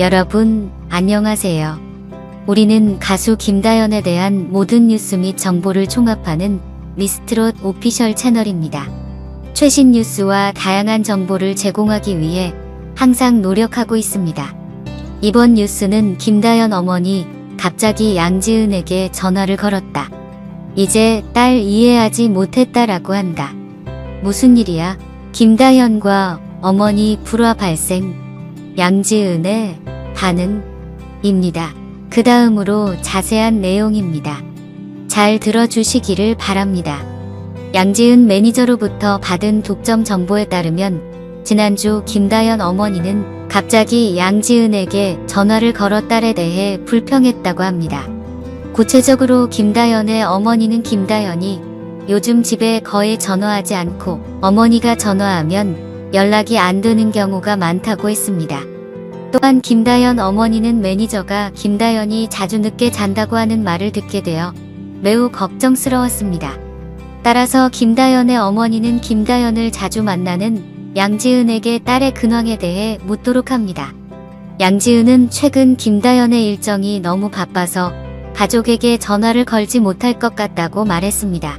여러분, 안녕하세요. 우리는 가수 김다연에 대한 모든 뉴스 및 정보를 총합하는 미스트롯 오피셜 채널입니다. 최신 뉴스와 다양한 정보를 제공하기 위해 항상 노력하고 있습니다. 이번 뉴스는 김다연 어머니 갑자기 양지은에게 전화를 걸었다. 이제 딸 이해하지 못했다라고 한다. 무슨 일이야? 김다연과 어머니 불화 발생. 양지은의 반응입니다. 그 다음으로 자세한 내용입니다. 잘 들어주시기를 바랍니다. 양지은 매니저로부터 받은 독점 정보에 따르면 지난주 김다연 어머니는 갑자기 양지은에게 전화를 걸어 딸에 대해 불평했다고 합니다. 구체적으로 김다연의 어머니는 김다연이 요즘 집에 거의 전화하지 않고 어머니가 전화하면 연락이 안 되는 경우가 많다고 했습니다. 또한 김다연 어머니는 매니저가 김다연이 자주 늦게 잔다고 하는 말을 듣게 되어 매우 걱정스러웠습니다. 따라서 김다연의 어머니는 김다연을 자주 만나는 양지은에게 딸의 근황에 대해 묻도록 합니다. 양지은은 최근 김다연의 일정이 너무 바빠서 가족에게 전화를 걸지 못할 것 같다고 말했습니다.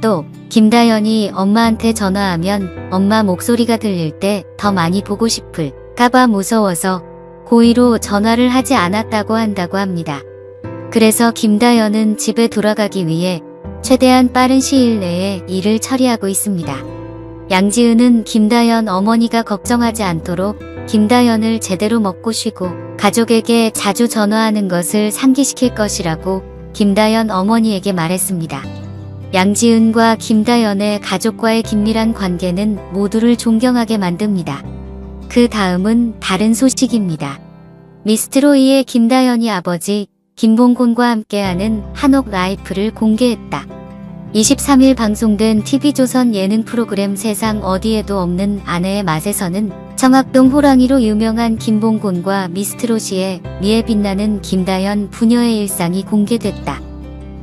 또 김다연이 엄마한테 전화하면 엄마 목소리가 들릴 때 더 많이 보고 싶을 까봐 무서워서 고의로 전화를 하지 않았다고 한다고 합니다. 그래서 김다연은 집에 돌아가기 위해 최대한 빠른 시일 내에 일을 처리하고 있습니다. 양지은은 김다연 어머니가 걱정하지 않도록 김다연을 제대로 먹고 쉬고 가족에게 자주 전화하는 것을 상기시킬 것이라고 김다연 어머니에게 말했습니다. 양지은과 김다연의 가족과의 긴밀한 관계는 모두를 존경하게 만듭니다. 그 다음은 다른 소식입니다. 미스트로이의 김다연이 아버지 김봉곤과 함께하는 한옥 라이프를 공개했다. 23일 방송된 TV조선 예능 프로그램 세상 어디에도 없는 아내의 맛에서는 청학동 호랑이로 유명한 김봉곤과 미스트롯이의 미에 빛나는 김다연 부녀의 일상이 공개됐다.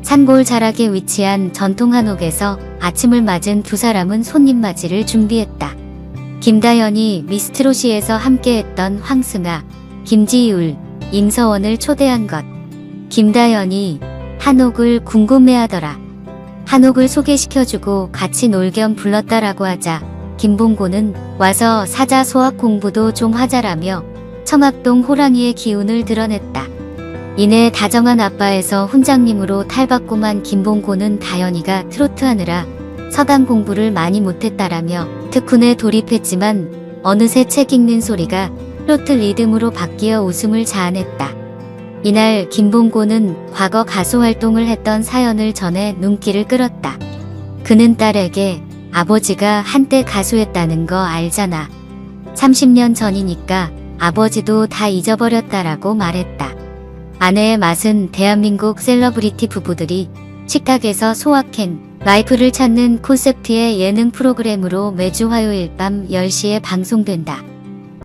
산골 자락에 위치한 전통 한옥에서 아침을 맞은 두 사람은 손님 맞이를 준비했다. 김다연이 미스트롯이에서 함께했던 황승아, 김지율, 임서원을 초대한 것. 김다연이 한옥을 궁금해하더라. 한옥을 소개시켜주고 같이 놀 겸 불렀다라고 하자 김봉고는 와서 사자 소학 공부도 좀 하자라며 청학동 호랑이의 기운을 드러냈다. 이내 다정한 아빠에서 훈장님으로 탈바꿈한 김봉고는 다연이가 트로트 하느라 서당 공부를 많이 못했다라며 특훈에 돌입했지만 어느새 책 읽는 소리가 트로트 리듬으로 바뀌어 웃음을 자아냈다. 이날 김봉고는 과거 가수 활동을 했던 사연을 전해 눈길을 끌었다. 그는 딸에게 아버지가 한때 가수했다는 거 알잖아. 30년 전이니까 아버지도 다 잊어버렸다라고 말했다. 아내의 맛은 대한민국 셀러브리티 부부들이 식탁에서 소확행, 라이프를 찾는 콘셉트의 예능 프로그램으로 매주 화요일 밤 10시에 방송된다.